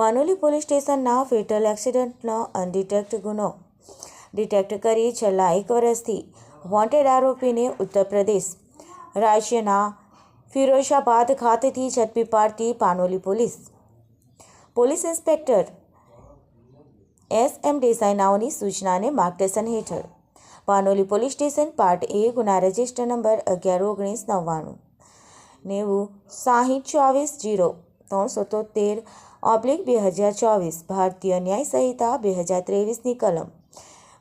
Panoli police સ્ટેશનના fatal એક્સિડન્ટનો અનડિટેક્ટ ગુનો. Detect કરી છેલ્લા એક વર્ષથી વોન્ટેડ આરોપીને ઉત્તર પ્રદેશ રાજ્યના ફિરોઝાબાદ ખાતેથી ઝડપી પાડતી Panoli police. Police inspector S M Desai સૂચનાને માર્ગદર્શન હેઠળ Panoli police station part A ગુના રજિસ્ટર નંબર અગિયાર ઓગણીસ નવ્વાણું નેવું સાહીઠ ચોવીસ જીરો ત્રણસો તોતેર ઓબ્લિક બે હજાર ચોવીસ, ભારતીય ન્યાય સંહિતા બે હજાર ત્રેવીસની કલમ.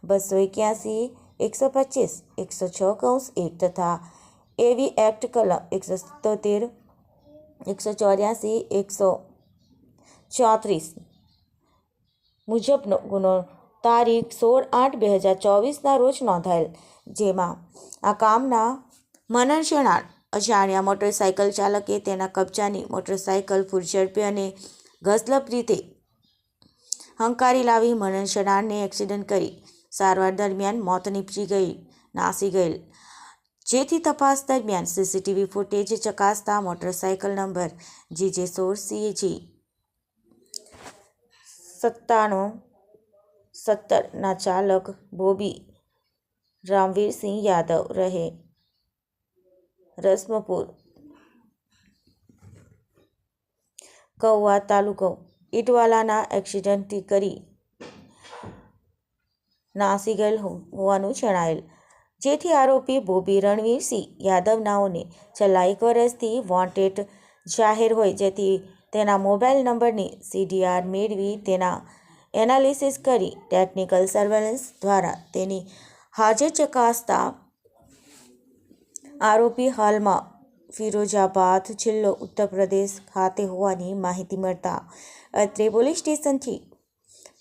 બસો એક્યાસી, એકસો પચીસ, એકસો છ કૌંસ એક તથા એવી એક્ટ કલમ એકસો સિત્તોતેર એકસો ચોર્યાસી, એકસો ચોત્રીસ મુજબનો ગુનો તારીખ સોળ આઠ બે હજાર ચોવીસના રોજ નોંધાયેલ. જેમાં આ કામના મનન શેણાળ અજાણ્યા મોટરસાયકલ ચાલકે તેના કબજાની મોટરસાયકલ ફૂરઝડપી અને ગઝલપ રીતે હંકારી લાવી મનન એક્સિડન્ટ કરી. સારવાર દરમિયાન મોત નીપજી ગઈ, નાસી ગયેલ. જેથી તપાસ દરમિયાન સીસીટીવી ફૂટેજ ચકાસતા મોટરસાયકલ નંબર જીજે સોળ સીજી સત્તાણું સત્તરના ચાલક બોબી રામવીરસિંહ યાદવ રહે. રસમપુર કૌવા તાલુકો ઇટવાલાના એક્સિડન્ટથી કરી નાસી ગયેલ હોવાનું જણાયેલ. જેથી આરોપી બોબી રણવીરસિંહ યાદવ નાઓને છેલ્લા એક વર્ષથી વોન્ટેડ જાહેર હોય, જેથી તેના મોબાઈલ નંબરની સીડીઆર મેળવી તેના એનાલિસિસ કરી ટેકનિકલ સર્વેલન્સ દ્વારા તેની હાજર ચકાસતા આરોપી હાલમાં ફિરોઝાબાદ જિલ્લો ઉત્તર પ્રદેશ ખાતે હોવાની માહિતી મળતા અત્રે પોલીસ સ્ટેશનથી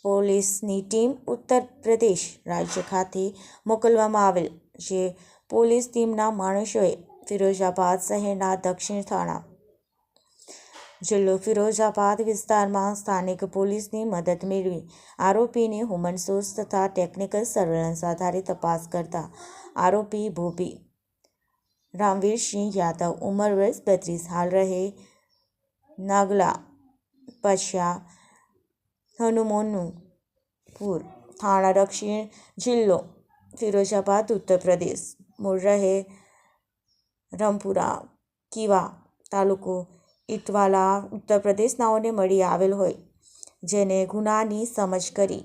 પોલીસની ટીમ ઉત્તર પ્રદેશ રાજ્ય ખાતે મોકલવામાં આવેલ જે પોલીસ ટીમના માણસોએ ફિરોજાબાદ શહેરના દક્ષિણ થાણા જિલ્લો ફિરોજાબાદ વિસ્તારમાં સ્થાનિક પોલીસની મદદ મેળવી આરોપીને હુમન સોર્સ તથા ટેકનિકલ સર્વેલન્સ આધારે તપાસ કરતા આરોપી ભોબી રામવીરસિંહ યાદવ ઉંમર વર્ષ બત્રીસ હાલ રહે નાગલા પછા હનુમાનનું પૂર થાણા દક્ષિણ જિલ્લો ફિરોઝાબાદ ઉત્તર પ્રદેશ મૂળ રહે રમપુરા કીવા તાલુકો ઇટવાલા ઉત્તર પ્રદેશનાઓને મળી આવેલ હોય જેને ગુનાની સમજ કરી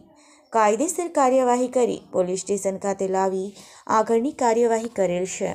કાયદેસર કાર્યવાહી કરી પોલીસ સ્ટેશન ખાતે લાવી આગળની કાર્યવાહી કરેલ છે